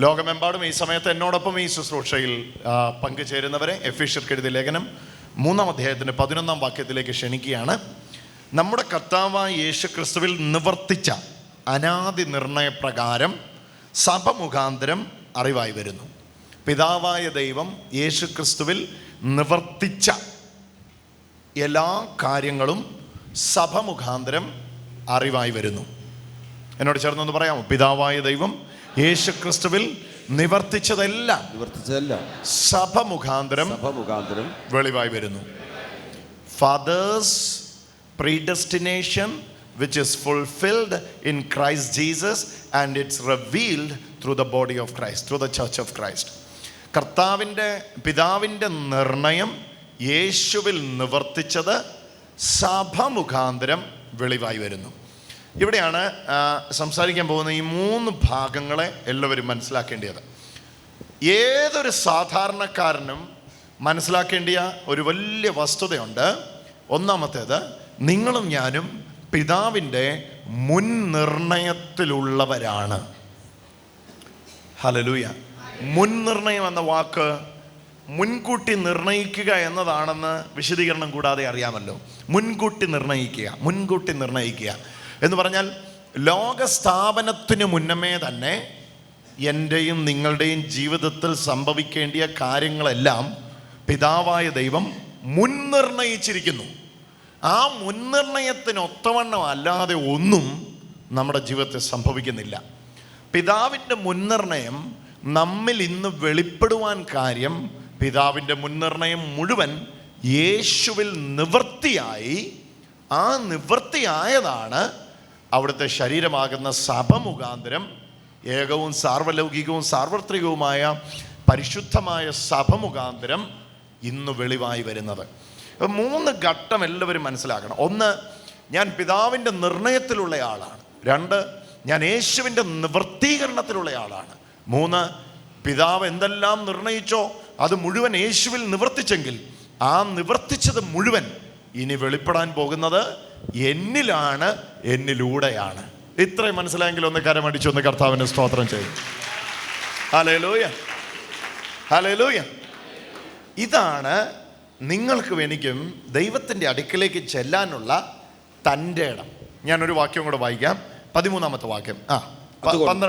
ലോകമെമ്പാടും ഈ സമയത്ത് എന്നോടൊപ്പം ഈ ശുശ്രൂഷയിൽ പങ്കുചേരുന്നവരെ എഫീഷ്യർക്ക് എഴുതിയ ലേഖനം മൂന്നാം അധ്യായത്തിന്റെ പതിനൊന്നാം വാക്യത്തിലേക്ക് ക്ഷണിക്കുകയാണ്. നമ്മുടെ കർത്താവായ യേശു ക്രിസ്തുവിൽ നിവർത്തിച്ച അനാദി നിർണയപ്രകാരം സഭ മുഖാന്തരം അറിവായി വരുന്നു. പിതാവായ ദൈവം യേശു ക്രിസ്തുവിൽ നിവർത്തിച്ച എല്ലാ കാര്യങ്ങളും സഭ മുഖാന്തരം അറിവായി വരുന്നു. എന്നോട് ചേർന്നൊന്ന് പറയാമോ? പിതാവായ ദൈവം യേശു ക്രിസ്തുവിൽ നിവർത്തിച്ചതെല്ലാം നിവർത്തിച്ചതെല്ലാം സഭ മുഖാന്തരം സഭ മുഖാന്തരം വെളിവായി വരുന്നു. Father's predestination which is fulfilled in Christ Jesus and it's revealed through the body of Christ through the church of Christ കർത്താവിന്റെ പിതാവിന്റെ നിർണയം യേശുവിൽ നിവർത്തിച്ചത് സഭ മുഖാന്തരം വെളിവായി വരുന്നു. ഇവിടെയാണ് സംസാരിക്കാൻ പോകുന്ന ഈ മൂന്ന് ഭാഗങ്ങളെ എല്ലാവരും മനസ്സിലാക്കേണ്ടത്. ഏതൊരു സാധാരണക്കാരനും മനസ്സിലാക്കേണ്ടിയ ഒരു വലിയ വസ്തുതയുണ്ട്. ഒന്നാമത്തേത് നിങ്ങളും ഞാനും പിതാവിന്റെ മുൻനിർണയത്തിലുള്ളവരാണ്. ഹലലൂയ മുൻനിർണയം എന്ന വാക്ക് മുൻകൂട്ടി നിർണയിക്കുക എന്നതാണെന്ന് വിശദീകരണം കൂടാതെ അറിയാമല്ലോ. മുൻകൂട്ടി നിർണയിക്കുക മുൻകൂട്ടി നിർണയിക്കുക. എന്ന് പറഞ്ഞാൽ ലോക സ്ഥാപനത്തിന് മുന്നമേ തന്നെ എന്റെയും നിങ്ങളുടെയും ജീവിതത്തിൽ സംഭവിക്കേണ്ടിയ കാര്യങ്ങളെല്ലാം പിതാവായ ദൈവം മുൻനിർണയിച്ചിരിക്കുന്നു. ആ മുൻനിർണയത്തിന് ഒത്തവണ്ണം അല്ലാതെ ഒന്നും നമ്മുടെ ജീവിതത്തിൽ സംഭവിക്കുന്നില്ല. പിതാവിന്റെ മുൻനിർണയം നമ്മിൽ ഇന്ന് വെളിപ്പെടുവാൻ കാര്യം പിതാവിന്റെ മുൻനിർണയം മുഴുവൻ യേശുവിൽ നിവൃത്തിയായി ആ നിവൃത്തിയായതാണ് അവിടുത്തെ ശരീരമാകുന്ന സഭ മുഖാന്തരം ഏകവും സാർവലൗകികവും സാർവത്രികവുമായ പരിശുദ്ധമായ സഭ മുഖാന്തരം ഇന്ന് വെളിവായി വരുന്നത്. മൂന്ന് ഘട്ടം എല്ലാവരും മനസ്സിലാക്കണം. ഒന്ന് ഞാൻ പിതാവിന്റെ നിർണയത്തിലുള്ള ആളാണ്. രണ്ട് ഞാൻ യേശുവിന്റെ നിവൃത്തീകരണത്തിലുള്ള ആളാണ്. മൂന്ന് പിതാവ് എന്തെല്ലാം നിർണയിച്ചോ അത് മുഴുവൻ യേശുവിൽ നിവർത്തിച്ചെങ്കിൽ ആ നിവർത്തിച്ചത് മുഴുവൻ ഇനി വെളിപ്പെടാൻ പോകുന്നത് എന്നിലാണ് എന്നിലൂടെയാണ്. ഇത്രയും മനസ്സിലായെങ്കിൽ ഒന്ന് കരമടിച്ചൊന്ന് കർത്താവിനെ സ്തോത്രം ചെയ്യും. ഹലേലൂയ ഹലേലൂയ ഇതാണ് നിങ്ങൾക്കും എനിക്കും ദൈവത്തിന്റെ അടുക്കിലേക്ക് ചെല്ലാനുള്ള തന്റെ ഇടം. ഞാനൊരു വാക്യം കൂടെ വായിക്കാം. പതിമൂന്നാമത്തെ വാക്യം. ആ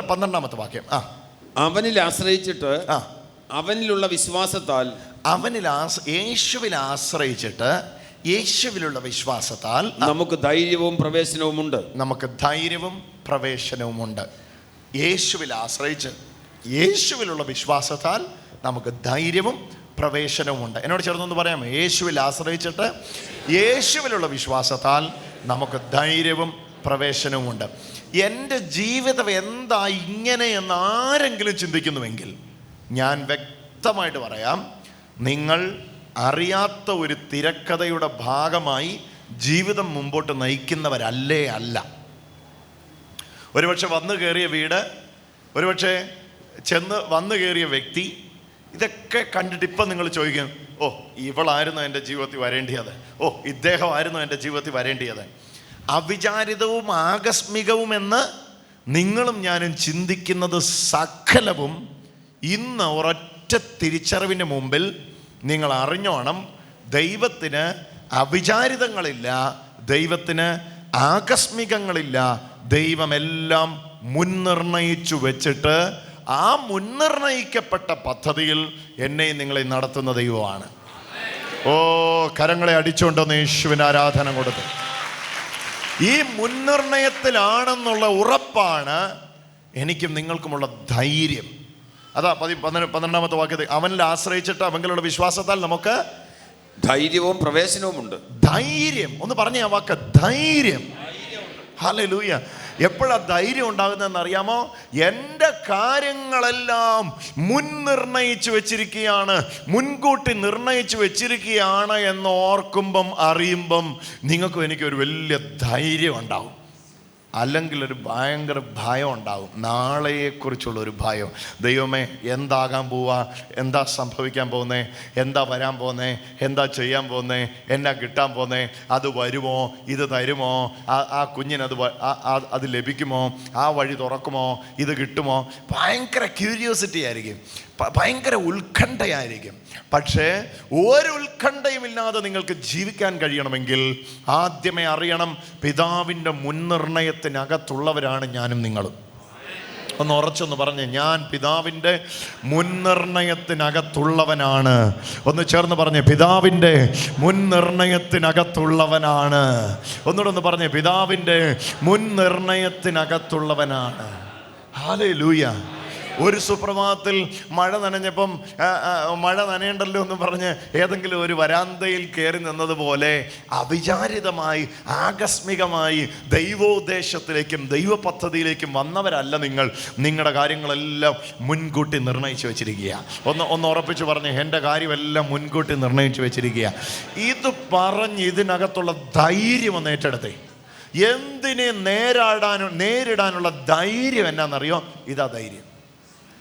പന്ത്രണ്ടാമത്തെ വാക്യം. ആ. അവനിൽ ആശ്രയിച്ചിട്ട് ആ. അവനിലുള്ള വിശ്വാസത്താൽ അവനിൽ ആശ്ര യേശുവിൽ ആശ്രയിച്ചിട്ട് യേശുവിലുള്ള വിശ്വാസത്താൽ നമുക്ക് ധൈര്യവും പ്രവേശനവും ഉണ്ട്. നമുക്ക് ധൈര്യവും പ്രവേശനവുമുണ്ട് യേശുവിൽ ആശ്രയിച്ച് യേശുവിലുള്ള വിശ്വാസത്താൽ നമുക്ക് ധൈര്യവും പ്രവേശനവുമുണ്ട് എന്നോട് ചേർന്നൊന്ന് പറയാം യേശുവിൽ ആശ്രയിച്ചിട്ട് യേശുവിലുള്ള വിശ്വാസത്താൽ നമുക്ക് ധൈര്യവും പ്രവേശനവുമുണ്ട് എന്റെ ജീവിതം എന്താ ഇങ്ങനെ എന്ന് ആരെങ്കിലും ചിന്തിക്കുന്നുവെങ്കിൽ ഞാൻ വ്യക്തമായിട്ട് പറയാം നിങ്ങൾ അറിയാത്ത ഒരു തിരക്കഥയുടെ ഭാഗമായി ജീവിതം മുമ്പോട്ട് നയിക്കുന്നവരല്ലേ അല്ല. ഒരുപക്ഷെ വന്നു കയറിയ വീട് ഒരുപക്ഷെ ചെന്ന് വന്നു കയറിയ വ്യക്തി ഇതൊക്കെ കണ്ടിട്ട് ഇപ്പം നിങ്ങൾ ചോദിക്കും ഓ ഇവളായിരുന്നു എന്റെ ജീവിതത്തിൽ വരേണ്ടിയത്. ഓ ഇദ്ദേഹമായിരുന്നു എന്റെ ജീവിതത്തിൽ വരേണ്ടിയത്. അവിചാരിതവും ആകസ്മികവും എന്ന് നിങ്ങളും ഞാനും ചിന്തിക്കുന്നത് സകലവും ഇന്ന് ഒരൊറ്റ തിരിച്ചറിവിന്റെ മുമ്പിൽ നിങ്ങൾ അറിഞ്ഞോണം ദൈവത്തിന് അവിചാരിതങ്ങളില്ല ദൈവത്തിന് ആകസ്മികങ്ങളില്ല. ദൈവമെല്ലാം മുൻനിർണയിച്ചു വെച്ചിട്ട് ആ മുൻനിർണയിക്കപ്പെട്ട പദ്ധതിയിൽ എന്നെയും നിങ്ങളെ നടത്തുന്ന ദൈവമാണ്. ഓ കരങ്ങളെ അടിച്ചുകൊണ്ടൊന്ന് യേശുവിന് ആരാധന കൊടുത്തു. ഈ മുൻനിർണയത്തിലാണെന്നുള്ള ഉറപ്പാണ് എനിക്കും നിങ്ങൾക്കുമുള്ള ധൈര്യം. അതാ പതി പന്ത്രണ്ട് പന്ത്രണ്ടാമത്തെ വാക്യത്തിൽ അവനിൽ ആശ്രയിച്ചിട്ട് അവങ്കിലുള്ള വിശ്വാസത്താൽ നമുക്ക് ധൈര്യവും പ്രവേശനവും ഉണ്ട്. ധൈര്യം. ഒന്ന് പറഞ്ഞ ആ വാക്ക് ധൈര്യം. ഹലേ ലൂയ എപ്പോഴാ ധൈര്യം ഉണ്ടാകുന്നതെന്ന് അറിയാമോ? എന്റെ കാര്യങ്ങളെല്ലാം മുൻനിർണയിച്ചു വെച്ചിരിക്കുകയാണ് മുൻകൂട്ടി നിർണയിച്ചു വെച്ചിരിക്കുകയാണ് എന്ന് ഓർക്കുമ്പം അറിയുമ്പം നിങ്ങൾക്കും എനിക്കൊരു വലിയ ധൈര്യം ഉണ്ടാവും. അല്ലെങ്കിൽ ഒരു ഭയങ്കര ഭയം ഉണ്ടാകും നാളെയെക്കുറിച്ചുള്ള ഒരു ഭയം. ദൈവമേ എന്താകാൻ പോവാ? എന്താ സംഭവിക്കാൻ പോകുന്നേ? എന്താ വരാൻ പോകുന്നേ? എന്താ ചെയ്യാൻ പോകുന്നേ? എന്നാ കിട്ടാൻ പോകുന്നേ? അത് വരുമോ? ഇത് തരുമോ? ആ ആ കുഞ്ഞിനത് അത് ലഭിക്കുമോ? ആ വഴി തുറക്കുമോ? ഇത് കിട്ടുമോ? ഭയങ്കര ക്യൂരിയോസിറ്റി ആയിരിക്കും. ഭയങ്കര ഉത്കണ്ഠയായിരിക്കും. പക്ഷേ ഒരു ഉത്കണ്ഠയും ഇല്ലാതെ നിങ്ങൾക്ക് ജീവിക്കാൻ കഴിയണമെങ്കിൽ ആദ്യമേ അറിയണം പിതാവിന്റെ മുൻനിർണയത്തിനകത്തുള്ളവരാണ് ഞാനും നിങ്ങളും. ഒന്ന് ഉറച്ചൊന്ന് പറഞ്ഞ് ഞാൻ പിതാവിന്റെ മുൻനിർണയത്തിനകത്തുള്ളവനാണ്. ഒന്ന് ചേർന്ന് പറഞ്ഞ് പിതാവിന്റെ മുൻനിർണയത്തിനകത്തുള്ളവനാണ്. ഒന്നുകൂടെ ഒന്ന് പറഞ്ഞ് പിതാവിന്റെ മുൻനിർണയത്തിനകത്തുള്ളവനാണ്. ഹാലേ ലൂയ ഒരു സുപ്രഭാതത്തിൽ മഴ നനഞ്ഞപ്പം മഴ നനയണ്ടല്ലോ എന്ന് പറഞ്ഞ് ഏതെങ്കിലും ഒരു വരാന്തയിൽ കയറി നിന്നതുപോലെ അവിചാരിതമായി ആകസ്മികമായി ദൈവോദ്ദേശത്തിലേക്കും ദൈവ പദ്ധതിയിലേക്കും വന്നവരല്ല നിങ്ങൾ. നിങ്ങളുടെ കാര്യങ്ങളെല്ലാം മുൻകൂട്ടി നിർണയിച്ചു വെച്ചിരിക്കുക. ഒന്ന് ഒന്ന് ഉറപ്പിച്ച് പറഞ്ഞ് എന്റെ കാര്യമെല്ലാം മുൻകൂട്ടി നിർണയിച്ചു വെച്ചിരിക്കുക. ഇത് പറഞ്ഞ് ഇതിനകത്തുള്ള ധൈര്യം ഒന്ന് ഏറ്റെടുത്തേ. എന്തിനെ നേരിടാനോ നേരിടാനുള്ള ധൈര്യം എന്നാണെന്നറിയോ ഇതാ ധൈര്യം.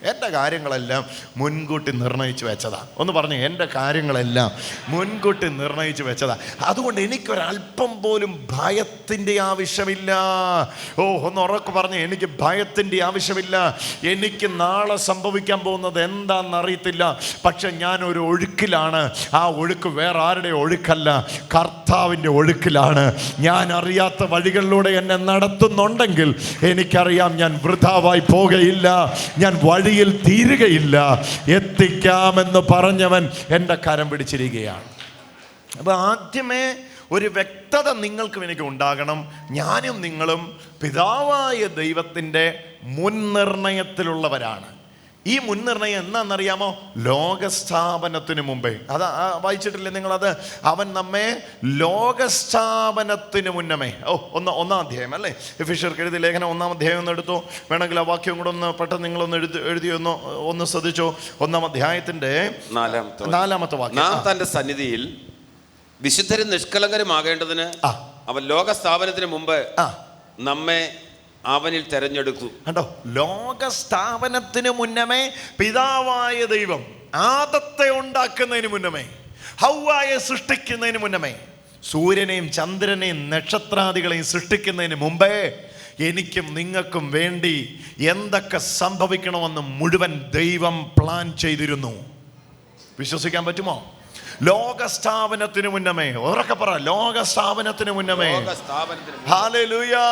എന്റെ കാര്യങ്ങളെല്ലാം മുൻകൂട്ടി നിർണയിച്ച് വെച്ചതാ. ഒന്ന് പറഞ്ഞു എന്റെ കാര്യങ്ങളെല്ലാം മുൻകൂട്ടി നിർണയിച്ച് വെച്ചതാ. അതുകൊണ്ട് എനിക്കൊരല്പം പോലും ഭയത്തിന്റെ ആവശ്യമില്ല. ഓ ഒന്ന് ഉറക്കു പറഞ്ഞു എനിക്ക് ഭയത്തിന്റെ ആവശ്യമില്ല. എനിക്ക് നാളെ സംഭവിക്കാൻ പോകുന്നത് എന്താണെന്ന് അറിയത്തില്ല പക്ഷെ ഞാൻ ഒരു ഒഴുക്കിലാണ്. ആ ഒഴുക്ക് വേറെ ആരുടെ ഒഴുക്കല്ല. കർത്താവിന്റെ ഒഴുക്കിലാണ്. ഞാൻ അറിയാത്ത വഴികളിലൂടെ എന്നെ നടത്തുന്നുണ്ടെങ്കിൽ എനിക്കറിയാം ഞാൻ വൃഥാവായി പോകുകയില്ല ഞാൻ വഴിയിൽ തീരുകയില്ല. എത്തിക്കാമെന്ന് പറഞ്ഞവൻ എന്റെ കരം പിടിച്ചിരിക്കുകയാണ്. അപ്പോൾ ആദ്യമേ ഒരു വ്യക്തത നിങ്ങൾക്കും എനിക്ക് ഉണ്ടാകണം. ഞാനും നിങ്ങളും പിതാവായ ദൈവത്തിന്റെ മുൻനിർണയത്തിലുള്ളവരാണ്. ഈ മുൻനിർണയം എന്നാണെന്നറിയാമോ ലോകസ്ഥാപനത്തിന് മുമ്പേ. അത് വായിച്ചിട്ടില്ലേ നിങ്ങളത്? അവൻ നമ്മെ ലോകസ്ഥാപനത്തിന് മുന്നമേ. ഓ ഒന്ന് ഒന്നാം അധ്യായം അല്ലേ? ഫിഷർക്ക് കെഴുതി ലേഖനം ഒന്നാം അധ്യായം ഒന്ന് എടുത്തു. വേണമെങ്കിൽ ആ വാക്യം കൂടെ ഒന്ന് പെട്ടെന്ന് നിങ്ങളൊന്ന് എഴുതി എഴുതി ഒന്ന് ഒന്ന് ശ്രദ്ധിച്ചോ? ഒന്നാം അധ്യായത്തിന്റെ നാലാമത്തെ. നാലാമത്തെ വാക്യം. നാം. തന്റെ സന്നിധിയിൽ വിശുദ്ധരും നിഷ്കളങ്കരുമാകേണ്ടതിന് ആ. അവൻ ലോകസ്ഥാപനത്തിന് മുമ്പ് ആ. നമ്മെ അവനിൽ തെരഞ്ഞെടുത്തു കണ്ടോ? ലോക സ്ഥാപനത്തിന് മുന്നമേ പിതാവായ ദൈവം ആദത്തെ ഉണ്ടാക്കുന്നതിന് മുന്നമേ ഹൗവായെ സൃഷ്ടിക്കുന്നതിന് മുന്നമേ സൂര്യനെയും ചന്ദ്രനെയും നക്ഷത്രാദികളെയും സൃഷ്ടിക്കുന്നതിന് മുമ്പേ എനിക്കും നിങ്ങൾക്കും വേണ്ടി എന്തൊക്കെ സംഭവിക്കണമെന്ന് മുഴുവൻ ദൈവം പ്ലാൻ ചെയ്തിരുന്നു. വിശ്വസിക്കാൻ പറ്റുമോ? ലോക സ്ഥാപനത്തിന് മുന്നമേ ഉറക്കെ പറ ലോക സ്ഥാപനത്തിന് മുന്നമേ. മുമ്പ് ഹാലലൂയാ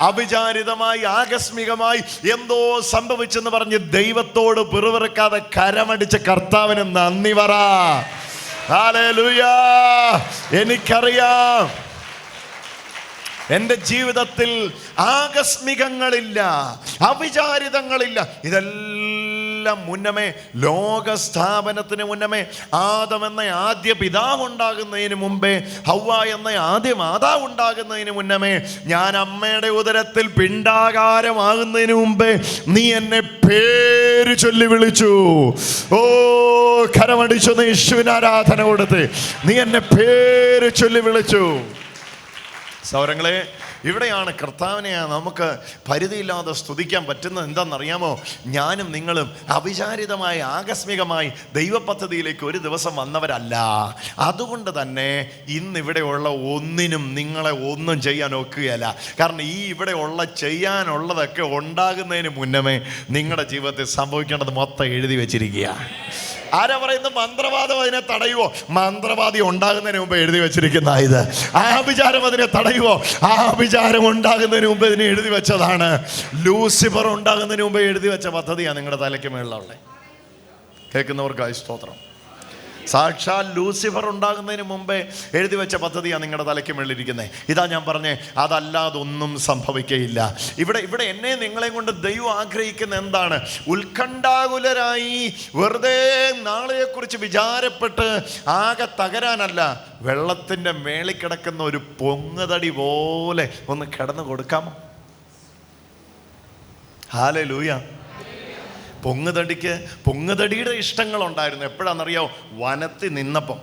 അവിചാരിതമായി ആകസ്മികമായി എന്തോ സംഭവിച്ചെന്ന് പറഞ്ഞ് ദൈവത്തോട് പിറുവിറുക്കാതെ കരമടിച്ച കർത്താവിന് നന്ദി പറ. എനിക്കറിയാം. എന്റെ ജീവിതത്തിൽ ആകസ്മികങ്ങളില്ല അവിചാരിതങ്ങളില്ല. ഇതെല്ലാം മുന്നമേ ലോക സ്ഥാപനത്തിന് മുന്നമേ ആദം എന്ന ആദ്യ പിതാവ് ഉണ്ടാകുന്നതിന് മുമ്പേ ഹൗവ എന്ന ആദ്യ മാതാവ് ഉണ്ടാകുന്നതിന് മുന്നമേ ഞാൻ അമ്മയുടെ ഉദരത്തിൽ പിണ്ടാകാരമാകുന്നതിന് മുമ്പേ നീ എന്നെ പേര് ചൊല്ലി വിളിച്ചു. ഓ കരമടിച്ചു നീ യേശുവിന് ആരാധന കൊടുത്ത് നീ എന്നെ പേര് ചൊല്ലി വിളിച്ചു. സൗരങ്ങളെ ഇവിടെയാണ് കർത്താവിനെ നമുക്ക് പരിധിയില്ലാതെ സ്തുതിക്കാൻ പറ്റുന്നത് എന്താണെന്നറിയാമോ? ഞാനും നിങ്ങളും അവിചാരിതമായി ആകസ്മികമായി ദൈവപദ്ധതിയിലേക്ക് ഒരു ദിവസം വന്നവരല്ല. അതുകൊണ്ട് തന്നെ ഇന്നിവിടെയുള്ള ഒന്നിനും നിങ്ങളെ ഒന്നും ചെയ്യാൻ ഒക്കുകയല്ല. കാരണം ഈ ഇവിടെയുള്ള ചെയ്യാനുള്ളതൊക്കെ ഉണ്ടാകുന്നതിന് മുന്നമേ നിങ്ങളുടെ ജീവിതത്തിൽ സംഭവിക്കേണ്ടത് മൊത്തം എഴുതി വെച്ചിരിക്കുക ആരാ പറയുന്നത്? മന്ത്രവാദം അതിനെ തടയുവോ? മന്ത്രവാദി ഉണ്ടാകുന്നതിന് മുമ്പ് എഴുതി വെച്ചിരിക്കുന്ന ഇത്. ആ വിചാരം അതിനെ തടയുവോ? ആ വിചാരം ഉണ്ടാകുന്നതിന് മുമ്പ് ഇതിനെ എഴുതി വെച്ചതാണ്. ലൂസിഫർ ഉണ്ടാകുന്നതിന് മുമ്പ് എഴുതി വെച്ച പദ്ധതിയാണ് നിങ്ങളുടെ തലയ്ക്ക് മേളിലുള്ളത്. കേൾക്കുന്നവർക്കായി സ്തോത്രം. സാക്ഷാൽ ലൂസിഫർ ഉണ്ടാകുന്നതിന് മുമ്പേ എഴുതി വെച്ച പദ്ധതിയാണ് നിങ്ങളുടെ തലയ്ക്ക് മേളിരിക്കുന്നത് ഇതാ ഞാൻ പറഞ്ഞേ അതല്ലാതൊന്നും സംഭവിക്കയില്ല. ഇവിടെ ഇവിടെ എന്നെ നിങ്ങളെയും കൊണ്ട് ദൈവം ആഗ്രഹിക്കുന്ന എന്താണ്? ഉത്കണ്ഠാകുലരായി വെറുതെ നാളെയെക്കുറിച്ച് വിചാരപ്പെട്ട് ആകെ തകരാനല്ല വെള്ളത്തിന്റെ മേളിൽ കിടക്കുന്ന ഒരു പൊങ്ങുതടി പോലെ ഒന്ന് കിടന്നു കൊടുക്കാമോ? ഹാലേ ലൂയ പൊങ്ങുതടിക്ക് പൊങ്ങുതടിയുടെ ഇഷ്ടങ്ങളുണ്ടായിരുന്നു. എപ്പോഴാണെന്നറിയോ വനത്തിൽ നിന്നപ്പം.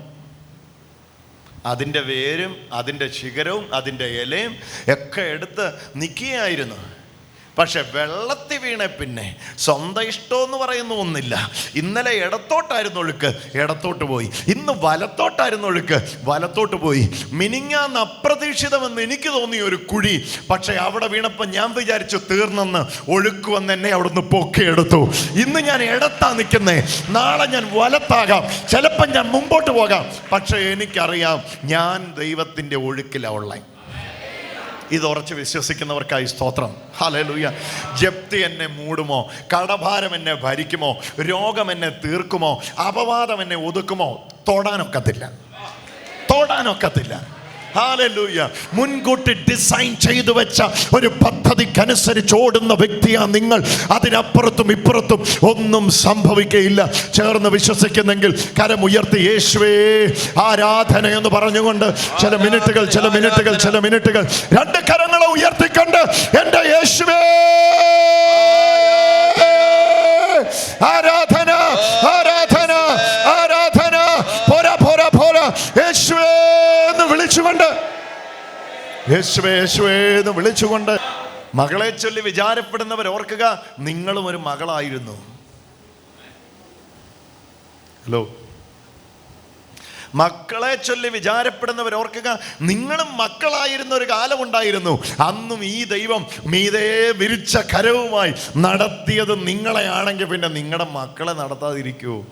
അതിന്റെ വേരും അതിന്റെ ശിഖരവും അതിന്റെ ഇലയും ഒക്കെ എടുത്ത് നിൽക്കുകയായിരുന്നു പക്ഷെ വെള്ളത്തിൽ വീണ പിന്നെ സ്വന്തം ഇഷ്ടമെന്ന് പറയുന്ന ഒന്നില്ല. ഇന്നലെ ഇടത്തോട്ടായിരുന്നു ഒഴുക്ക് ഇടത്തോട്ട് പോയി. ഇന്ന് വലത്തോട്ടായിരുന്നു ഒഴുക്ക് വലത്തോട്ട് പോയി. മിനിങ്ങാന്ന് അപ്രതീക്ഷിതമെന്ന് എനിക്ക് തോന്നിയ ഒരു കുഴി. പക്ഷെ അവിടെ വീണപ്പോൾ ഞാൻ വിചാരിച്ചു തീർന്നെന്ന് ഒഴുക്ക് വന്ന് എന്നെ അവിടുന്ന് പൊക്കിയെടുത്തു. ഇന്ന് ഞാൻ ഇടത്താ നിൽക്കുന്നേ. നാളെ ഞാൻ വലത്താകാം. ചിലപ്പോൾ ഞാൻ മുമ്പോട്ട് പോകാം. പക്ഷെ എനിക്കറിയാം ഞാൻ ദൈവത്തിന്റെ ഒഴുക്കിലാണ് ഉള്ളത് ഇത് ഉറച്ച് വിശ്വസിക്കുന്നവർക്കായി സ്തോത്രം. ഹലലുയ ജപ്തി എന്നെ മൂടുമോ? കടഭാരം എന്നെ ഭരിക്കുമോ? രോഗം എന്നെ തീർക്കുമോ? അപവാദം എന്നെ ഒതുക്കുമോ? തൊടാനൊക്കത്തില്ല. തൊടാനൊക്കത്തില്ല. മുൻകൂട്ടി ഡിസൈൻ ചെയ്തു വെച്ച ഒരു പദ്ധതിക്കനുസരിച്ച് ഓടുന്ന വ്യക്തിയാണ് നിങ്ങൾ. അതിനപ്പുറത്തും ഇപ്പുറത്തും ഒന്നും സംഭവിക്കയില്ല. ചേർന്ന് വിശ്വസിക്കുന്നെങ്കിൽ കരമുയർത്തി യേശുവേ ആരാധന എന്ന് പറഞ്ഞുകൊണ്ട് ചില മിനിറ്റുകൾ ചില മിനിറ്റുകൾ ചില മിനിറ്റുകൾ. രണ്ട് കരങ്ങളെ ഉയർത്തിക്കൊണ്ട് എന്റെ യേശുവേ ആരാധന ആരാധന ആരാധന. പോരാ പോരാ പോരാ. യേശുവേ യേശുവേ യേശുവേ എന്ന് വിളിച്ചുകൊണ്ട് മകളെ ചൊല്ലി വിചാരപ്പെടുന്നവർ ഓർക്കുക നിങ്ങളും ഒരു മകളായിരുന്നു. ഹലോ മക്കളെ ചൊല്ലി വിചാരപ്പെടുന്നവർ ഓർക്കുക നിങ്ങളും മക്കളായിരുന്ന ഒരു കാലമുണ്ടായിരുന്നു അന്നും ഈ ദൈവം മീതേ വിരിച്ച കരവുമായി നടത്തിയത് നിങ്ങളെയാണെങ്കിൽ പിന്നെ നിങ്ങളുടെ മക്കളെ നടത്താതിരിക്കുമോ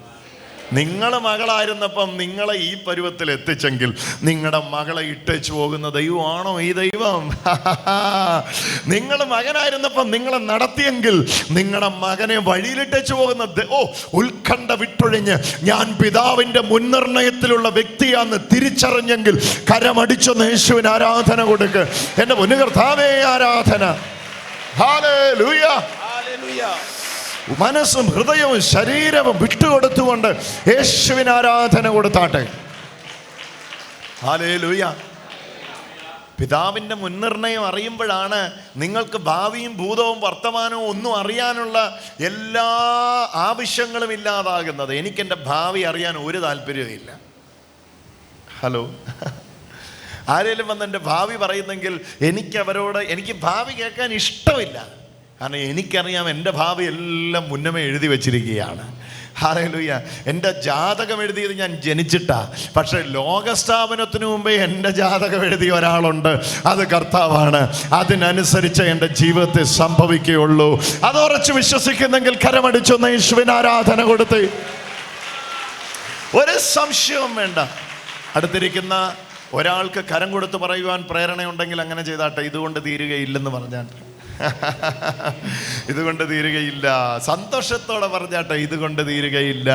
നിങ്ങൾ മകളായിരുന്നപ്പം നിങ്ങളെ ഈ പരുവത്തിൽ എത്തിച്ചെങ്കിൽ നിങ്ങളുടെ മകളെ ഇട്ടേച്ചു പോകുന്ന ദൈവമാണോ ഈ ദൈവം? നിങ്ങൾ മകനായിരുന്നപ്പം നിങ്ങളെ നടത്തിയെങ്കിൽ നിങ്ങളുടെ മകനെ വഴിയിലിട്ടേച്ചു പോകുന്ന ഓ ഉത്കണ്ഠ വിട്ടൊഴിഞ്ഞ് ഞാൻ പിതാവിന്റെ മുൻനിർണയത്തിലുള്ള വ്യക്തിയാന്ന് തിരിച്ചറിഞ്ഞെങ്കിൽ കരമടിച്ചൊന്ന് യേശുവിന് ആരാധന കൊടുക്ക്. എന്റെ മുന്നുകർത്താവേ ആരാധന. ഹാലേലൂയ മനസ്സും ഹൃദയവും ശരീരവും വിട്ടുകൊടുത്തുകൊണ്ട് യേശുവിന് ആരാധന കൊടുത്താട്ടെ. ഹാലേ ലൂയ പിതാവിന്റെ മുൻനിർണയം അറിയുമ്പോഴാണ് നിങ്ങൾക്ക് ഭാവിയും ഭൂതവും വർത്തമാനവും ഒന്നും അറിയാനുള്ള എല്ലാ ആവശ്യങ്ങളും ഇല്ലാതാകുന്നത്. എനിക്കെന്റെ ഭാവി അറിയാൻ ഒരു താല്പര്യമില്ല ഹലോ. ആരെങ്കിലും വന്ന് എന്റെ ഭാവി പറയുന്നെങ്കിൽ എനിക്ക് അവരോട് എനിക്ക് ഭാവി കേൾക്കാൻ ഇഷ്ടമില്ല. കാരണം എനിക്കറിയാം എന്റെ ഭാവി എല്ലാം മുന്നമേ എഴുതി വെച്ചിരിക്കുകയാണ്. ഹാലയിലൂയ്യ എന്റെ ജാതകം എഴുതിയത് ഞാൻ ജനിച്ചിട്ടാ. പക്ഷേ ലോകസ്ഥാപനത്തിന് മുമ്പേ എന്റെ ജാതകം എഴുതിയ ഒരാളുണ്ട്. അത് കർത്താവാണ്. അതിനനുസരിച്ച് എന്റെ ജീവിതത്തെ സംഭവിക്കുകയുള്ളൂ. അത് ഉറച്ച് വിശ്വസിക്കുന്നെങ്കിൽ കരമടിച്ചൊന്ന് യേശുവിന് ആരാധന കൊടുത്ത്. ഒരു സംശയവും വേണ്ട. അടുത്തിരിക്കുന്ന ഒരാൾക്ക് കരം കൊടുത്ത് പറയുവാൻ പ്രേരണയുണ്ടെങ്കിൽ അങ്ങനെ ചെയ്താട്ടെ. ഇതുകൊണ്ട് തീരുകയില്ലെന്ന് പറഞ്ഞാട്ടെ ഇതുകൊണ്ട് തീരുകയില്ല. സന്തോഷത്തോടെ പറഞ്ഞാട്ടെ ഇതുകൊണ്ട് തീരുകയില്ല.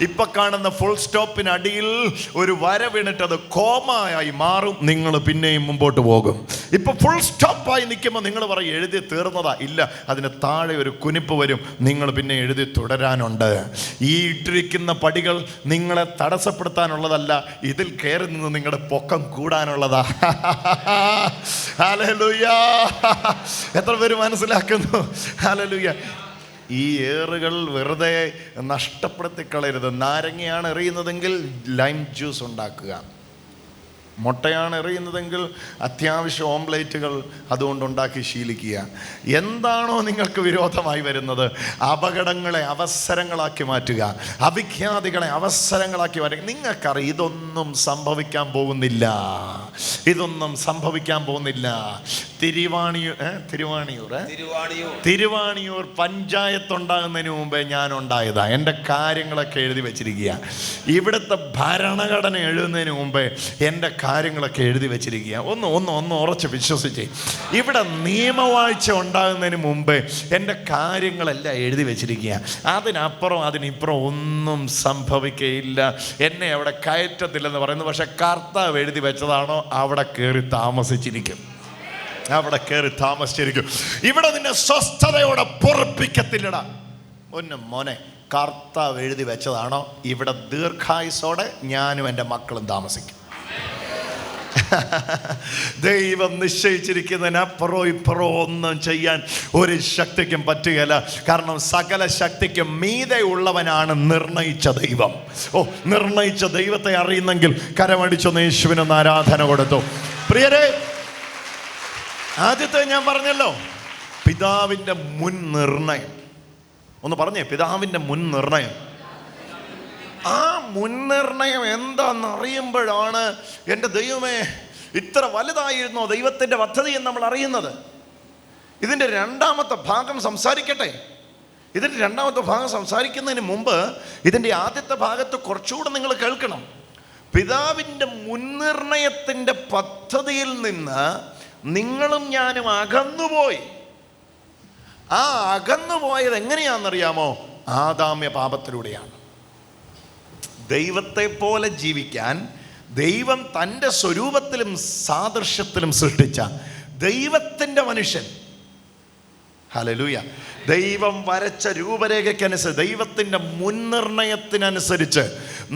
ഇപ്പൊ കാണുന്ന ഫുൾ സ്റ്റോപ്പിന് അടിയിൽ ഒരു വര വീണിട്ട് അത് കോമായി മാറും. നിങ്ങൾ പിന്നെയും മുമ്പോട്ട് പോകും. ഇപ്പൊ ഫുൾ സ്റ്റോപ്പായി നിൽക്കുമ്പോൾ നിങ്ങൾ പറയും എഴുതി തീർന്നതാ. ഇല്ല അതിന് താഴെ ഒരു കുനിപ്പ് വരും. നിങ്ങൾ പിന്നെ എഴുതി തുടരാനുണ്ട്. ഈ ഇട്ടിരിക്കുന്ന പടികൾ നിങ്ങളെ തടസ്സപ്പെടുത്താനുള്ളതല്ല ഇതിൽ കയറി നിന്ന് നിങ്ങളുടെ പൊക്കം കൂടാനുള്ളതാ. ഹല്ലേലൂയ. എത്ര പേര് മനസ്സിലാക്കുന്നു? ഹല്ലേലൂയ. ഈ ഏറുകൾ വെറുതെ നഷ്ടപ്പെടുത്തി കളയരുത് നാരങ്ങയാണ് എറിയുന്നതെങ്കിൽ ലൈം ജ്യൂസ് ഉണ്ടാക്കുക. മുട്ടയാണ് എറിയുന്നതെങ്കിൽ അത്യാവശ്യം ഓംലേറ്റുകൾ അതുകൊണ്ടുണ്ടാക്കി ശീലിക്കുക. എന്താണോ നിങ്ങൾക്ക് വിരോധമായി വരുന്നത്? അപകടങ്ങളെ അവസരങ്ങളാക്കി മാറ്റുക. അവിഖ്യാതികളെ അവസരങ്ങളാക്കി മാറ്റുക. നിങ്ങൾക്കറിയാം ഇതൊന്നും സംഭവിക്കാൻ പോകുന്നില്ല. ഇതൊന്നും സംഭവിക്കാൻ പോകുന്നില്ല. തിരുവാണിയൂർ? തിരുവാണിയൂർ തിരുവാണിയൂർ. പഞ്ചായത്ത് ഉണ്ടാകുന്നതിന് മുമ്പേ ഞാൻ ഉണ്ടായതാ എന്റെ കാര്യങ്ങളൊക്കെ എഴുതി വെച്ചിരിക്കുക. ഇവിടുത്തെ ഭരണഘടന എഴുതുന്നതിന് മുമ്പേ എന്റെ കാര്യങ്ങളൊക്കെ എഴുതി വെച്ചിരിക്കുക ഒന്ന് ഒന്ന് ഒന്ന് ഉറച്ച് വിശ്വസിച്ച്. ഇവിടെ നിയമവാഴ്ച ഉണ്ടാകുന്നതിന് മുമ്പേ എന്റെ കാര്യങ്ങളെല്ലാം എഴുതി വെച്ചിരിക്കുക അതിനപ്പുറം അതിനിപ്പുറം ഒന്നും സംഭവിക്കയില്ല. എന്നെ അവിടെ കയറ്റത്തില്ലെന്ന് പറയുന്നു. പക്ഷെ കർത്താവ് എഴുതി വെച്ചതാണോ? അവിടെ കയറി താമസിച്ചിരിക്കും. അവിടെ കയറി താമസിച്ചിരിക്കും. ഇവിടെ നിന്നെ സ്വസ്ഥതയോടെ പൊറപ്പിക്കത്തില്ലടാ. ഒന്ന് മോനെ കർത്താവ് എഴുതി വെച്ചതാണോ? ഇവിടെ ദീർഘായുസോടെ ഞാനും എന്റെ മക്കളും താമസിക്കും. ദൈവം നിശ്ചയിച്ചിരിക്കുന്നതിന് അപ്പുറോ ഇപ്പുറോ ഒന്നും ചെയ്യാൻ ഒരു ശക്തിക്കും പറ്റുകയില്ല. കാരണം സകല ശക്തിക്കും മീതെ ഉള്ളവനാണ് നിർണയിച്ച ദൈവം. ഓ നിർണയിച്ച ദൈവത്തെ അറിയുന്നെങ്കിൽ കരമടിച്ചൊന്ന് യേശുവിനൊന്ന് ആരാധന കൊടുത്തു. പ്രിയരെ ആദ്യത്തെ ഞാൻ പറഞ്ഞല്ലോ പിതാവിന്റെ മുൻ നിർണയം. ഒന്ന് പറഞ്ഞേ പിതാവിന്റെ മുൻ നിർണയം. ആ മുൻനിർണയം എന്താണെന്ന് അറിയുമ്പോഴാണ് എന്റെ ദൈവമേ ഇത്ര വലുതായിരുന്നോ ദൈവത്തിന്റെ പദ്ധതി എന്ന് നമ്മൾ അറിയുന്നത്. ഇതിന്റെ രണ്ടാമത്തെ ഭാഗം സംസാരിക്കട്ടെ. ഇതിന്റെ രണ്ടാമത്തെ ഭാഗം സംസാരിക്കുന്നതിന് മുമ്പ് ഇതിന്റെ ആദ്യത്തെ ഭാഗത്ത് കുറച്ചുകൂടെ നിങ്ങൾ കേൾക്കണം. പിതാവിന്റെ മുൻനിർണയത്തിന്റെ പദ്ധതിയിൽ നിന്ന് നിങ്ങളും ഞാനും അകന്നുപോയി. ആ അകന്നുപോയത് എങ്ങനെയാണെന്നറിയാമോ? ആദാമ്യ പാപത്തിലൂടെയാണ് ദൈവത്തെ പോലെ ജീവിക്കാൻ ദൈവം തന്റെ സ്വരൂപത്തിലും സാദൃശ്യത്തിലും സൃഷ്ടിച്ച ദൈവത്തിന്റെ മനുഷ്യൻ. ഹലലൂയ ദൈവം വരച്ച രൂപരേഖയ്ക്കനുസരിച്ച് ദൈവത്തിന്റെ മുൻനിർണയത്തിനനുസരിച്ച്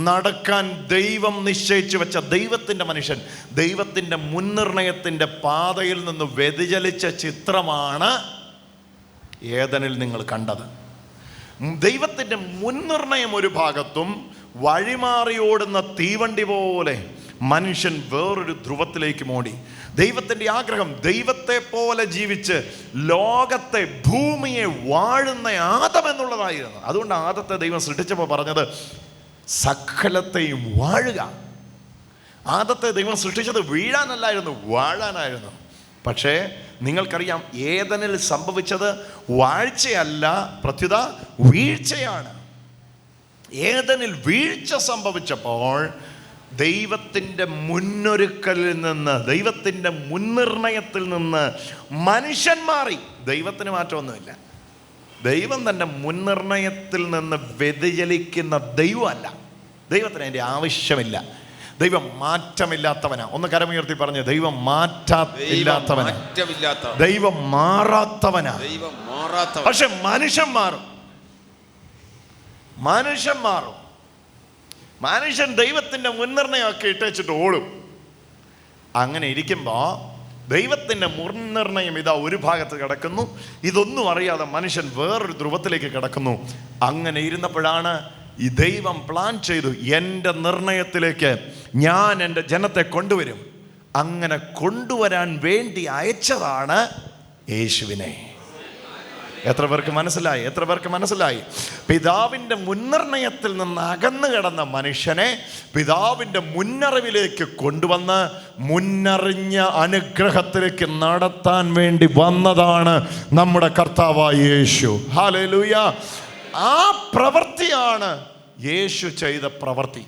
നടക്കാൻ ദൈവം നിശ്ചയിച്ചു വെച്ച ദൈവത്തിന്റെ മനുഷ്യൻ ദൈവത്തിന്റെ മുൻനിർണയത്തിന്റെ പാതയിൽ നിന്ന് വ്യതിചലിച്ച ചിത്രമാണ് ഏതനിൽ നിങ്ങൾ കണ്ടത്. ദൈവത്തിന്റെ മുൻനിർണയം ഒരു ഭാഗത്തും വഴിമാറി ഓടുന്ന തീവണ്ടി പോലെ മനുഷ്യൻ വേറൊരു ധ്രുവത്തിലേക്ക് മോടി. ദൈവത്തിന്റെ ആഗ്രഹം ദൈവത്തെ പോലെ ജീവിച്ച് ലോകത്തെ ഭൂമിയെ വാഴുന്ന ആദം എന്നുള്ളതായിരുന്നു. അതുകൊണ്ട് ആദത്തെ ദൈവം സൃഷ്ടിച്ചപ്പോൾ പറഞ്ഞത് സകലത്തെയും വാഴുക. ആദത്തെ ദൈവം സൃഷ്ടിച്ചത് വീഴാനല്ലായിരുന്നു വാഴാനായിരുന്നു. പക്ഷേ നിങ്ങൾക്കറിയാം ഏതനിൽ സംഭവിച്ചത് വാഴ്ചയല്ല പ്രത്യുത വീഴ്ചയാണ്. ഏതനിൽ വീഴ്ച സംഭവിച്ചപ്പോൾ ദൈവത്തിന്റെ മുന്നൊരുക്കലിൽ നിന്ന് ദൈവത്തിന്റെ മുൻനിർണയത്തിൽ നിന്ന് മനുഷ്യൻ മാറി. ദൈവത്തിന് മാറ്റമൊന്നുമില്ല. ദൈവം തന്റെ മുൻനിർണയത്തിൽ നിന്ന് വ്യതിചലിക്കുന്ന ദൈവമല്ല. ദൈവത്തിന് അതിന്റെ ആവശ്യമില്ല. ദൈവം മാറ്റമില്ലാത്തവനാ. ഒന്ന് കരമുയർത്തി പറഞ്ഞു ദൈവം മാറ്റാത്തവനാ ദൈവം മാറാത്തവനാ. ദൈവം മാറാത്ത പക്ഷെ മനുഷ്യൻ മാറും മനുഷ്യൻ മാറും. മനുഷ്യൻ ദൈവത്തിന്റെ മുൻനിർണയമൊക്കെ ഇട്ടേച്ചിട്ട് ഓടും. അങ്ങനെ ഇരിക്കുമ്പോൾ ദൈവത്തിന്റെ മുൻനിർണയം ഇതാ ഒരു ഭാഗത്ത് കിടക്കുന്നു. ഇതൊന്നും അറിയാതെ മനുഷ്യൻ വേറൊരു ധ്രുവത്തിലേക്ക് കിടക്കുന്നു. അങ്ങനെ ഇരുന്നപ്പോഴാണ് ഈ ദൈവം പ്ലാൻ ചെയ്തു എന്റെ നിർണയത്തിലേക്ക് ഞാൻ എന്റെ ജനത്തെ കൊണ്ടുവരും. അങ്ങനെ കൊണ്ടുവരാൻ വേണ്ടി അയച്ചതാണ് യേശുവിനെ. എത്ര പേർക്ക് മനസ്സിലായി? എത്ര പേർക്ക് മനസ്സിലായി? പിതാവിന്റെ മുൻനിർണയത്തിൽ നിന്ന് അകന്നു കിടന്ന മനുഷ്യനെ പിതാവിന്റെ മുന്നറിവിലേക്ക് കൊണ്ടുവന്ന് മുന്നറിഞ്ഞ അനുഗ്രഹത്തിലേക്ക് നടത്താൻ വേണ്ടി വന്നതാണ് നമ്മുടെ കർത്താവായ യേശു. ഹാലൂയ ആ പ്രവൃത്തിയാണ് യേശു ചെയ്ത പ്രവൃത്തി.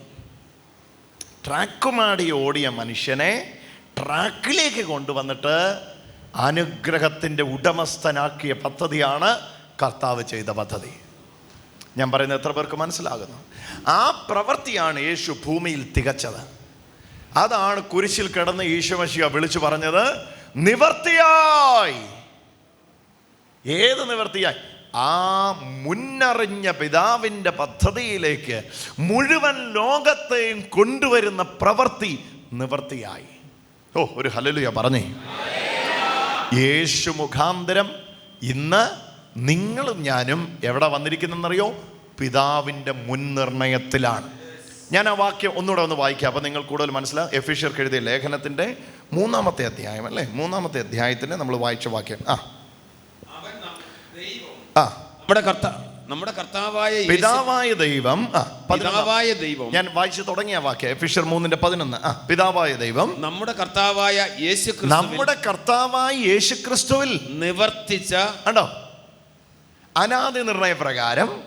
ട്രാക്കുമാടി ഓടിയ മനുഷ്യനെ ട്രാക്കിലേക്ക് കൊണ്ടുവന്നിട്ട് അനുഗ്രഹത്തിന്റെ ഉടമസ്ഥനാക്കിയ പദ്ധതിയാണ് കർത്താവ് ചെയ്ത പദ്ധതി. ഞാൻ പറയുന്നത് എത്ര പേർക്ക് മനസ്സിലാകുന്നു? ആ പ്രവൃത്തിയാണ് യേശു ഭൂമിയിൽ തികച്ചത്. അതാണ് കുരിശിൽ കിടന്ന് ഈശോമശിയ വിളിച്ചു പറഞ്ഞത് നിവർത്തിയായി. ഏത് നിവർത്തിയായി? ആ മുന്നറിഞ്ഞ പിതാവിന്റെ പദ്ധതിയിലേക്ക് മുഴുവൻ ലോകത്തെയും കൊണ്ടുവരുന്ന പ്രവൃത്തി നിവർത്തിയായി. ഓ ഒരു ഹലലുയ പറഞ്ഞേ. യേശു മുഖാന്തരം ഇന്ന് നിങ്ങളും ഞാനും എവിടെ വന്നിരിക്കുന്നെന്നറിയോ? പിതാവിന്റെ മുൻനിർണയത്തിലാണ്. ഞാൻ ആ വാക്യം ഒന്നുകൂടെ ഒന്ന് വായിക്കാം. അപ്പം നിങ്ങൾ കൂടുതൽ മനസ്സിലാവും എഫീഷ്യർക്ക് എഴുതിയ ലേഖനത്തിന്റെ മൂന്നാമത്തെ അധ്യായം അല്ലേ? മൂന്നാമത്തെ അധ്യായത്തിന് നമ്മൾ വായിച്ച വാക്യം. ആ. ആ. നമ്മുടെ കർത്ത നമ്മുടെ കർത്താവായ പിതാവായ ദൈവം പിതാവായ ദൈവം. ഞാൻ വായിച്ചു തുടങ്ങിയ വാക്ക് ഫിഷർ മൂന്നിന്റെ പതിനൊന്ന്. പിതാവായ ദൈവം. നമ്മുടെ കർത്താവായ യേശു നമ്മുടെ കർത്താവായ യേശു ക്രിസ്തുവിൽ നിവർത്തിച്ച കണ്ടോ? അനാദി നിർണയ പ്രകാരം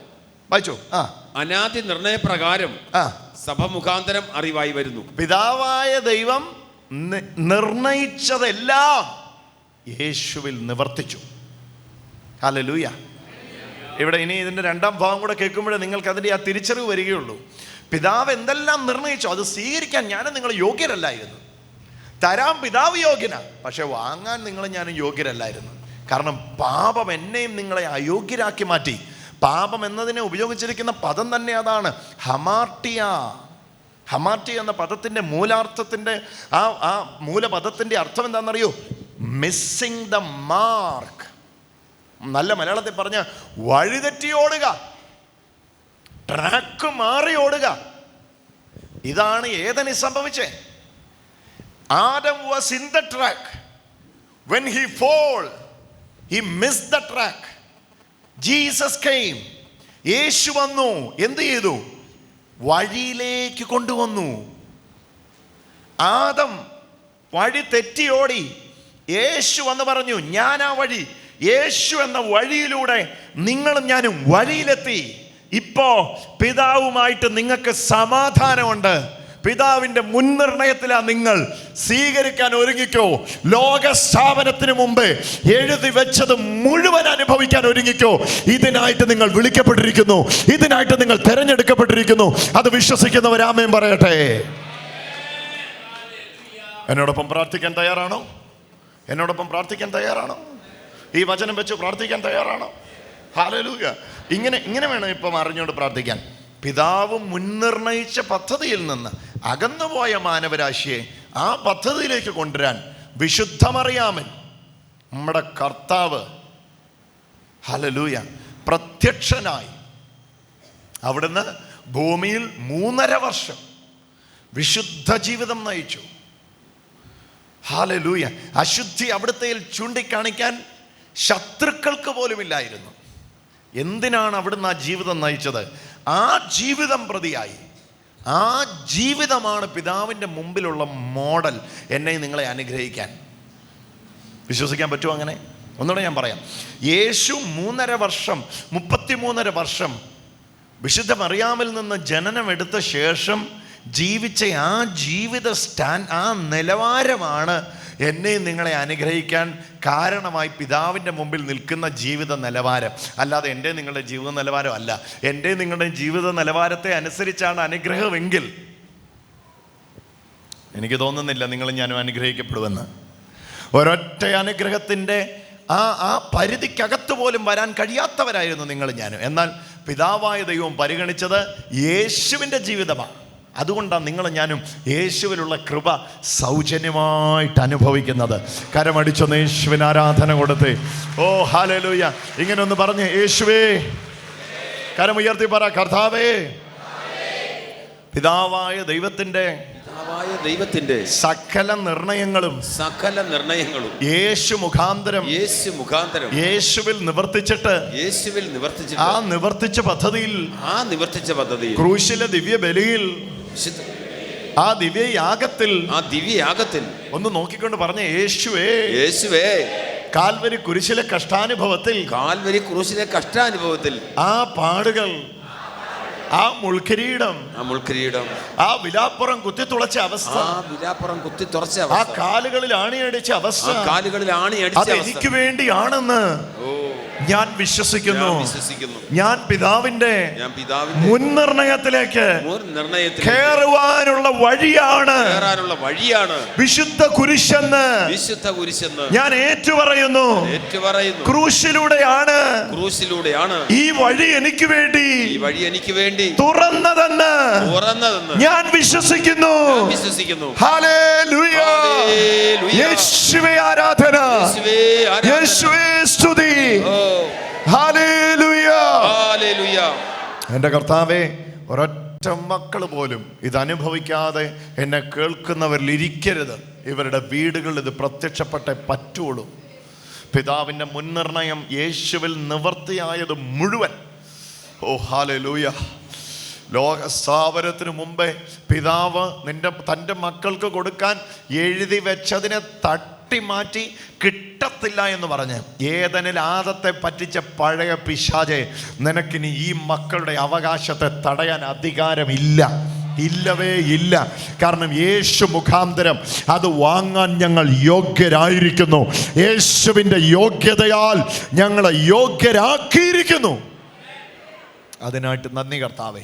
വായിച്ചു? ആ. അനാദി നിർണയപ്രകാരം ആ. സഭ മുഖാന്തരം അറിവായി വരുന്നു. പിതാവായ ദൈവം നിർണയിച്ചതെല്ലാം യേശുവിൽ നിവർത്തിച്ചു. ഹല്ലേലൂയ. ഇവിടെ ഇനി ഇതിന്റെ രണ്ടാം ഭാഗം കൂടെ കേൾക്കുമ്പോഴേ നിങ്ങൾക്ക് അതിന്റെ ആ തിരിച്ചറിവ് വരികയുള്ളൂ. പിതാവ് എന്തെല്ലാം നിർണയിച്ചു അത് സ്വീകരിക്കാൻ ഞാനും നിങ്ങൾ യോഗ്യരല്ലായിരുന്നു. തരാം പിതാവ് യോഗ്യന പക്ഷെ വാങ്ങാൻ നിങ്ങൾ ഞാനും യോഗ്യരല്ലായിരുന്നു. കാരണം പാപം എന്നെയും നിങ്ങളെ അയോഗ്യരാക്കി മാറ്റി. പാപം എന്നതിനെ ഉപയോഗിച്ചിരിക്കുന്ന പദം തന്നെ അതാണ് ഹമാർട്ടിയ. ഹമാർട്ടിയ എന്ന പദത്തിന്റെ മൂലാർത്ഥത്തിന്റെ ആ ആ മൂലപദത്തിന്റെ അർത്ഥം എന്താണെന്നറിയോ? മിസ്സിങ് ദ മാർക്ക് നല്ല മലയാളത്തിൽ പറഞ്ഞ വഴിതെറ്റി ഓടുക. ട്രാക്ക് മാറി ഓടുക. ഇതാണ് ഏതനി സംഭവിച്ചേ? Adam was in the track when he fall he miss the track Jesus came യേശു വന്നു. എന്ത് ചെയ്തു? വഴിയിലേക്ക് കൊണ്ടുവന്നു. ആദം വഴി തെറ്റിയോടി യേശു വന്ന് പറഞ്ഞു ഞാൻ ആ വഴി. യേശു എന്ന വഴിയിലൂടെ നിങ്ങളും ഞാനും വഴിയിലെത്തി. ഇപ്പോ പിതാവുമായിട്ട് നിങ്ങൾക്ക് സമാധാനമുണ്ട്. പിതാവിന്റെ മുൻനിർണയത്തിലാ നിങ്ങൾ സ്വീകരിക്കാൻ ഒരുങ്ങിക്കോ. ലോക സ്ഥാപനത്തിന് മുമ്പ് എഴുതി വെച്ചത് മുഴുവൻ അനുഭവിക്കാൻ ഒരുങ്ങിക്കോ. ഇതിനായിട്ട് നിങ്ങൾ വിളിക്കപ്പെട്ടിരിക്കുന്നു. ഇതിനായിട്ട് നിങ്ങൾ തെരഞ്ഞെടുക്കപ്പെട്ടിരിക്കുന്നു. അത് വിശ്വസിക്കുന്നവരാമയും പറയട്ടെ. എന്നോടൊപ്പം പ്രാർത്ഥിക്കാൻ തയ്യാറാണോ? എന്നോടൊപ്പം പ്രാർത്ഥിക്കാൻ തയ്യാറാണോ? ഈ വചനം വെച്ച് പ്രാർത്ഥിക്കാൻ തയ്യാറാണോ? ഹാലലൂയ ഇങ്ങനെ ഇങ്ങനെ വേണം ഇപ്പം അറിഞ്ഞുകൊണ്ട് പ്രാർത്ഥിക്കാൻ. പിതാവ് മുൻനിർണയിച്ച പദ്ധതിയിൽ നിന്ന് അകന്നുപോയ മാനവരാശിയെ ആ പദ്ധതിയിലേക്ക് കൊണ്ടുവരാൻ വിശുദ്ധമറിയാമൻ നമ്മുടെ കർത്താവ് ഹലലൂയ പ്രത്യക്ഷനായി അവിടുന്ന് ഭൂമിയിൽ മൂന്നര വർഷം വിശുദ്ധ ജീവിതം നയിച്ചു. ഹാലലൂയ അശുദ്ധി അവിടുത്തെ ചൂണ്ടിക്കാണിക്കാൻ ശത്രുക്കൾക്ക് പോലുമില്ലായിരുന്നു. എന്തിനാണ് അവിടുന്ന് ആ ജീവിതം നയിച്ചത്? ആ ജീവിതം പ്രതിയായി. ആ ജീവിതമാണ് പിതാവിന്റെ മുമ്പിലുള്ള മോഡൽ എന്നെ നിങ്ങളെ അനുഗ്രഹിക്കാൻ. വിശ്വസിക്കാൻ പറ്റുമോ അങ്ങനെ? ഒന്നുകൂടെ ഞാൻ പറയാം. യേശു മൂന്നര വർഷം മുപ്പത്തിമൂന്നര വർഷം വിശുദ്ധ മറിയാമിൽ നിന്ന് ജനനം എടുത്ത ശേഷം ജീവിച്ച ആ ജീവിത സ്റ്റാൻ ആ നിലവാരമാണ് എന്നെ നിങ്ങളെ അനുഗ്രഹിക്കാൻ കാരണമായി പിതാവിന്റെ മുമ്പിൽ നിൽക്കുന്ന ജീവിത നിലവാരം. അല്ലാതെ എന്റെ നിങ്ങളുടെ ജീവിത നിലവാരം അല്ല. എന്റെ നിങ്ങളുടെ ജീവിത നിലവാരത്തെ അനുസരിച്ചാണ് അനുഗ്രഹമെങ്കിൽ എനിക്ക് തോന്നുന്നില്ല നിങ്ങൾ ഞാനും അനുഗ്രഹിക്കപ്പെടുമെന്ന്. ഒരൊറ്റ അനുഗ്രഹത്തിന്റെ ആ ആ പരിധിക്കകത്ത് പോലും വരാൻ കഴിയാത്തവരായിരുന്നു നിങ്ങൾ ഞാനും. എന്നാൽ പിതാവായ ദൈവം പരിഗണിച്ചത് യേശുവിന്റെ ജീവിതമാണ്. അതുകൊണ്ടാണ് നിങ്ങളും ഞാനും യേശുവിലുള്ള കൃപ സൗജന്യമായിട്ട് അനുഭവിക്കുന്നത്. കരമടിച്ചൊന്ന് യേശുവിന് ആരാധന കൊടുത്ത്. ഓ ഹാലലൂയ ഇങ്ങനെ ഒന്ന് പറഞ്ഞ് യേശുവേ കരമുയർത്തി പറ കർത്താവേ. പിതാവായ ദൈവത്തിന്റെ പിതാവായ ദൈവത്തിന്റെ സകല നിർണയങ്ങളും സകല നിർണയങ്ങളും യേശു മുഖാന്തരം യേശു മുഖാന്തരം യേശുവിൽ നിവർത്തിച്ചിട്ട് യേശുവിൽ നിവർത്തിച്ചിട്ട് ആ നിവർത്തിച്ച പദ്ധതിയിൽ ആ നിവർത്തിച്ച പദ്ധതിയിൽ ക്രൂശിലെ ദിവ്യ ബലിയിൽ ആ ദിവ്യ യാഗത്തിൽ ആ ദിവ്യയാഗത്തിൽ ഒന്ന് നോക്കിക്കൊണ്ട് പറഞ്ഞ യേശുവേ. യേശുവേ. കാൽവരി കുരിശിലെ കഷ്ടാനുഭവത്തിൽ കാൽവരി കുരിശിലെ കഷ്ടാനുഭവത്തിൽ ആ പാടുകൾ ആ മുൾക്കിരീടം ആ മുൾക്കിരീടം ആ വിലാപ്പുറം കുത്തി തുളച്ച അവസ്ഥ ആ വിലാപ്പുറം കുത്തി തുളച്ച അവസ്ഥ ആ അവസ്ഥ. കാലുകളിൽ ആണിയടിച്ച ആ അവസ്ഥ കാലുകളിൽ ആണി അത് അവസ്ഥ. എനിക്ക് വേണ്ടി വേണ്ടിയാണെന്ന് ഓ. ഞാൻ വിശ്വസിക്കുന്നു. ഞാൻ വിശ്വസിക്കുന്നു. ഞാൻ പിതാവിന്റെ ഞാൻ പിതാവിന്റെ മുൻനിർണയത്തിലേക്ക് നിർണയത്തിൽ കയറുവാനുള്ള വഴിയാണ്. കയറാനുള്ള വഴിയാണ്. വിശുദ്ധ കുരിശെന്ന് വിശുദ്ധ കുരിശെന്ന് ഞാൻ ഏറ്റുപറയുന്നു. ഏറ്റുപറയുന്നു. ക്രൂശിലൂടെയാണ്. ക്രൂശിലൂടെയാണ്. ഈ വഴി എനിക്ക് വേണ്ടി ഈ വഴി എനിക്ക് വേണ്ടി. തുറന്നതെന്ന് തുറന്നതെന്ന് ഞാൻ വിശ്വസിക്കുന്നു. വിശ്വസിക്കുന്നു. യേശുവേ ആരാധന. യേശുവേ സ്തുതി. എന്റെ കർത്താവെ ഒരൊറ്റ മക്കൾ പോലും ഇത് അനുഭവിക്കാതെ എന്നെ കേൾക്കുന്നവരിൽ ഇരിക്കരുത്. ഇവരുടെ വീടുകളിൽ ഇത് പ്രത്യക്ഷപ്പെട്ടേ പറ്റുള്ളൂ. പിതാവിന്റെ മുൻനിർണയം യേശുവിൽ നിവർത്തിയായത് മുഴുവൻ ഓ ഹാലൂയ ലോക സ്ഥാപനത്തിന് മുമ്പേ പിതാവ് നിന്റെ തന്റെ മക്കൾക്ക് കൊടുക്കാൻ എഴുതി വെച്ചതിനെ തട്ടി മാറ്റി കിട്ടത്തില്ല എന്ന് പറഞ്ഞ് ഏതനിൽ ആദത്തെ പറ്റിച്ച പഴയ പിശാചെ നിനക്കിനി ഈ മക്കളുടെ അവകാശത്തെ തടയാൻ അധികാരമില്ല. ഇല്ലവേ ഇല്ല. കാരണം യേശു മുഖാന്തരം അത് വാങ്ങാൻ ഞങ്ങൾ യോഗ്യരായിരിക്കുന്നു. യേശുവിന്റെ യോഗ്യതയാൽ ഞങ്ങളെ യോഗ്യരാക്കിയിരിക്കുന്നു. അതിനായിട്ട് നന്ദി കർത്താവേ.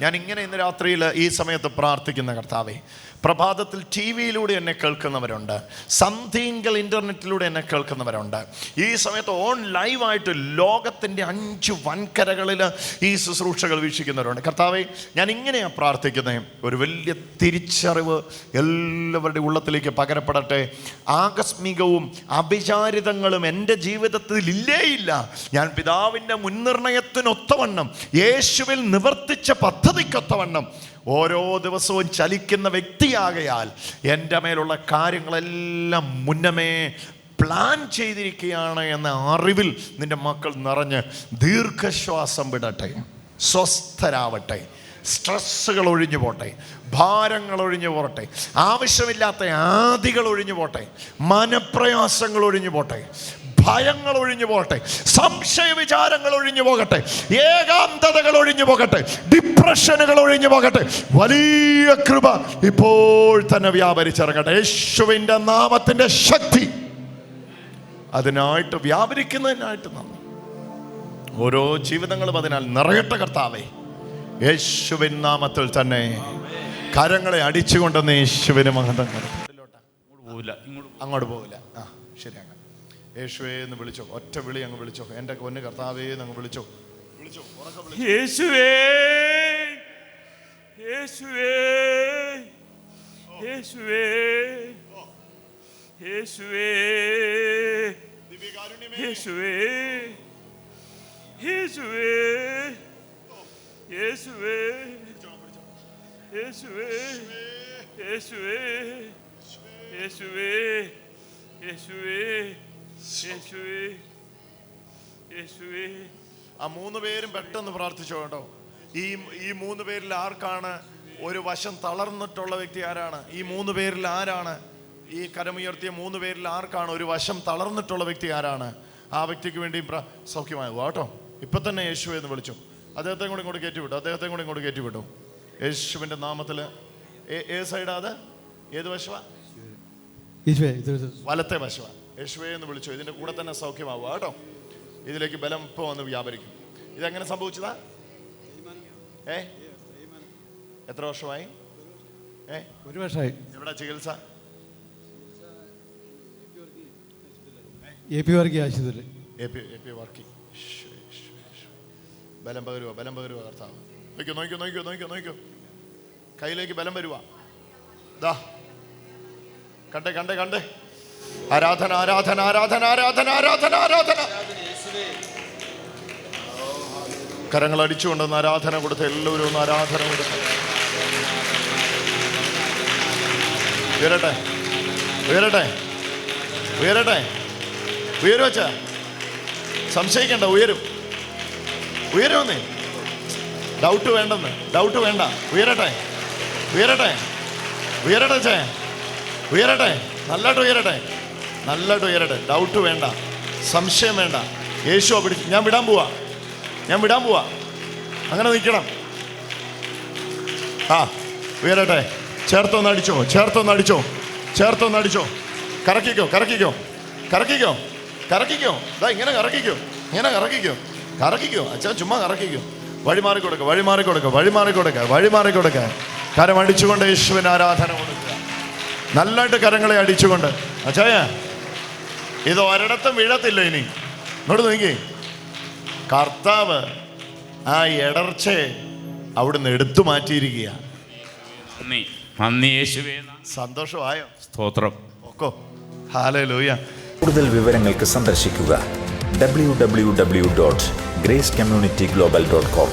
ഞാൻ ഇങ്ങനെ ഇന്ന് രാത്രിയിൽ ഈ സമയത്ത് പ്രാർത്ഥിക്കുന്ന കർത്താവേ പ്രഭാതത്തിൽ ടി വിയിലൂടെ എന്നെ കേൾക്കുന്നവരുണ്ട്. സംതിങ്കൾ ഇന്റർനെറ്റിലൂടെ എന്നെ കേൾക്കുന്നവരുണ്ട്. ഈ സമയത്ത് ഓൺ ലൈവായിട്ട് ലോകത്തിന്റെ അഞ്ച് വൻകരകളിൽ ഈ ശുശ്രൂഷകൾ വീക്ഷിക്കുന്നവരുണ്ട്. കർത്താവെ ഞാൻ ഇങ്ങനെയാണ് പ്രാർത്ഥിക്കുന്നത് ഒരു വലിയ തിരിച്ചറിവ് എല്ലാവരുടെ ഉള്ളത്തിലേക്ക് പകരപ്പെടട്ടെ. ആകസ്മികവും അഭിചാരിതങ്ങളും എന്റെ ജീവിതത്തിൽ ഇല്ലേയില്ല. ഞാൻ പിതാവിന്റെ മുൻനിർണയത്തിനൊത്തവണ്ണം യേശുവിൽ നിവർത്തിച്ച പദ്ധതിക്കൊത്തവണ്ണം ഓരോ ദിവസവും ചലിക്കുന്ന വ്യക്തിയാകയാൽ എന്റെ മേലുള്ള കാര്യങ്ങളെല്ലാം മുന്നമേ പ്ലാൻ ചെയ്തിരിക്കുകയാണ് എന്ന അറിവിൽ നിന്റെ മക്കൾ നിറഞ്ഞ് ദീർഘശ്വാസം വിടട്ടെ സ്വസ്ഥരാവട്ടെ സ്ട്രെസ്സുകൾ ഒഴിഞ്ഞു പോട്ടെ ഭാരങ്ങൾ ഒഴിഞ്ഞു പോട്ടെ ആവശ്യമില്ലാത്ത ആദികൾ ഒഴിഞ്ഞു പോട്ടെ മനപ്രയാസങ്ങൾ ഒഴിഞ്ഞു പോട്ടെ ഭയങ്ങൾ ഒഴിഞ്ഞു പോകട്ടെ. സംശയ വിചാരങ്ങൾ ഒഴിഞ്ഞു പോകട്ടെ. ഏകാന്തതകൾ ഒഴിഞ്ഞു പോകട്ടെ. ഡിപ്രഷനുകൾ ഒഴിഞ്ഞു പോകട്ടെ. വലിയ കൃപ ഇപ്പോൾ തന്നെ വ്യാപരിച്ചിറങ്ങട്ടെ. യേശുവിന്റെ നാമത്തിന്റെ ശക്തി അതിനായിട്ട് വ്യാപരിക്കുന്നതിനായിട്ട് നന്ദി ഓരോ ജീവിതങ്ങളും അതിനാൽ നിറയട്ടെ കർത്താവേ. യേശുവിൻ നാമത്തിൽ തന്നെ കരങ്ങളെ അടിച്ചുകൊണ്ടെന്ന് യേശുവിന് മഹതം പോവില്ല അങ്ങോട്ട് പോകില്ല ആ. യേശുവേ എന്ന് വിളിച്ചോ. ഒറ്റ വിളി അങ്ങ് വിളിച്ചോ. എന്റെ പൊന്ന് കർത്താവേ എന്ന് അങ്ങ് വിളിച്ചോ. വിളിച്ചോ. യേശുവേ. യേശുവേ. യേശുവേ. യേശുവേ. യേശുവേ. യേശുവേ. യേശുവേ. യേശുവേ. യേശുവേ. യേശുവേ. യേശുവേ. ആ മൂന്ന് പേരും പെട്ടെന്ന് പ്രാർത്ഥിച്ചു കേട്ടോ. ഈ ഈ മൂന്ന് പേരിൽ ആർക്കാണ് ഒരു വശം തളർന്നിട്ടുള്ള വ്യക്തി ആരാണ്? ഈ മൂന്ന് പേരിൽ ആരാണ്? ഈ കരമുയർത്തിയ മൂന്ന് പേരിൽ ആർക്കാണ് ഒരു വശം തളർന്നിട്ടുള്ള വ്യക്തി ആരാണ്? ആ വ്യക്തിക്ക് വേണ്ടി സൗഖ്യമായി? സൗഖ്യമാകുക കേട്ടോ. ഇപ്പൊ തന്നെ യേശു എന്ന് വിളിച്ചു. അദ്ദേഹത്തെ കൂടി ഇങ്ങോട്ട് കയറ്റി വിട്ടു അദ്ദേഹത്തെ കൂടെ ഇങ്ങോട്ട് കയറ്റി വിട്ടു യേശുവിന്റെ നാമത്തിൽ ഏത് സൈഡാ അത്? ഏത് വശവാ? യേശുവേ ഇത് ഇത് വലത്തെ വശവ. യേശുവേ എന്ന് വിളിച്ചു. ഇതിന്റെ കൂടെ തന്നെ സൗഖ്യമാവുക കേട്ടോ. ഇതിലേക്ക് ബലം ഇപ്പോൾ വന്ന് വ്യാപരിക്കും. ഇതെങ്ങനെ സംഭവിച്ചതാ? ഏ? എത്ര വർഷമായി? ഏ? ഒരു വർഷമായി. എവിടെ ചികിത്സ? എ പി വർഗീയ ആശുപത്രി. എ പി എ പി വർക്കി ബലം പകരുക ബലം പകരുക കർത്താവ്. നോക്കിയോ നോക്കിയോ നോക്കിയോ നോക്കിയോ നോക്കിയോ. കയ്യിലേക്ക് ബലം വരുവാ. ദാ. കണ്ടേ കണ്ടേ കണ്ടേ. ആരാധന ആരാധന ആരാധന ആരാധന ആരാധന ആരാധന. കരങ്ങൾ അടിച്ചുകൊണ്ടെന്ന് ആരാധന കൊടുത്ത് എല്ലാവരും ഒന്ന് ആരാധന കൊടുത്ത്. ഉയരട്ടെ ഉയരട്ടെ ഉയരട്ടെ ഉയരുവച്ച സംശയിക്കണ്ട ഉയരും. ഉയരുമെന്നേ ഡൗട്ട് വേണ്ടെന്ന് ഡൗട്ട് വേണ്ട. ഉയരട്ടെ ഉയരട്ടെ ഉയരട്ടെ ചേ ഉയരട്ടെ നല്ലതായിട്ട് ഉയരട്ടെ. നല്ലതായിട്ട് ഉയരട്ടെ. ഡൗട്ട് വേണ്ട. സംശയം വേണ്ട. യേശു പിടിച്ച് ഞാൻ വിടാൻ പോവാ. ഞാൻ വിടാൻ പോവാ. അങ്ങനെ നിൽക്കണം. ആ ഉയരട്ടെ. ചേർത്തൊന്ന് അടിച്ചോ. ചേർത്തൊന്ന് അടിച്ചോ. ചേർത്തൊന്ന് അടിച്ചോ. കറക്കിക്കോ കറക്കിക്കോ. കറക്കിക്കോ. കറക്കിക്കോ. ഇതാ ഇങ്ങനെ കറക്കിക്കോ. ഇങ്ങനെ കറക്കിക്കോ. കറക്കിക്കോ. അച്ഛാ ചുമ്മാ കറക്കിക്കോ. വഴിമാറി കൊടുക്ക വഴിമാറി കൊടുക്ക കൊടുക്കുക കൊടുക്ക വഴിമാറി കൊടുക്ക. കരം അടിച്ചുകൊണ്ട് യേശുവിന് ആരാധന കൊടുക്കുക. നല്ലതായിട്ട് കരങ്ങളെ അടിച്ചുകൊണ്ട്. അച്ഛായ ഇത് ഒരിടത്തും വീഴത്തില്ല ഇനി. ഇങ്ങോട്ട് നോക്കി കർത്താവ് ആ ഇടർച്ചയെ അവിടുന്ന് എടുത്തു മാറ്റിയിരിക്കുക സന്തോഷമായോ? സ്തോത്രം. ഒക്കോ ഹാലേ ലൂയ കൂടുതൽ വിവരങ്ങൾക്ക് സന്ദർശിക്കുക W W W dot grace community global dot com